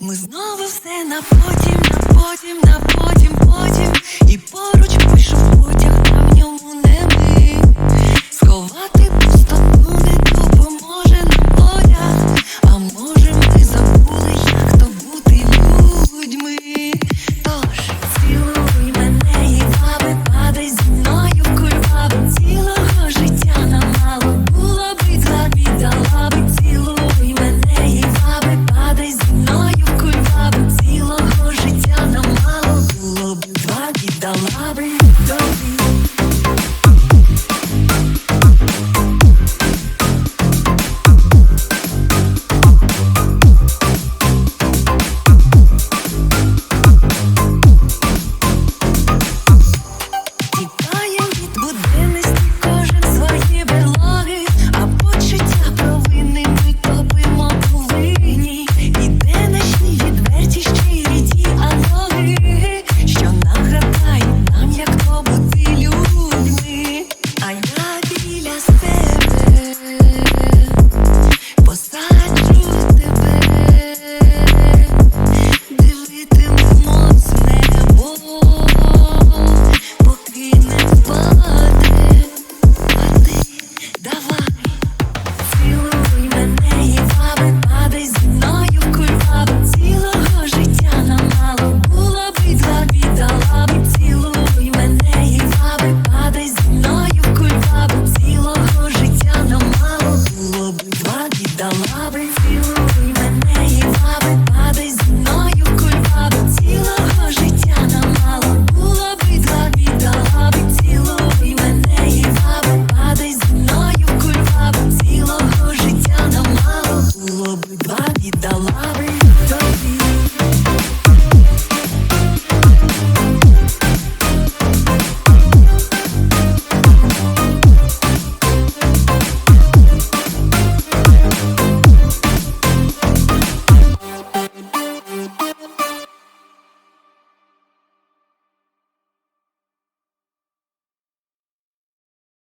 Ми знову все на потім, на потім, на потім, потім. І поруч пишу потяг, а в ньому не ми. Сховати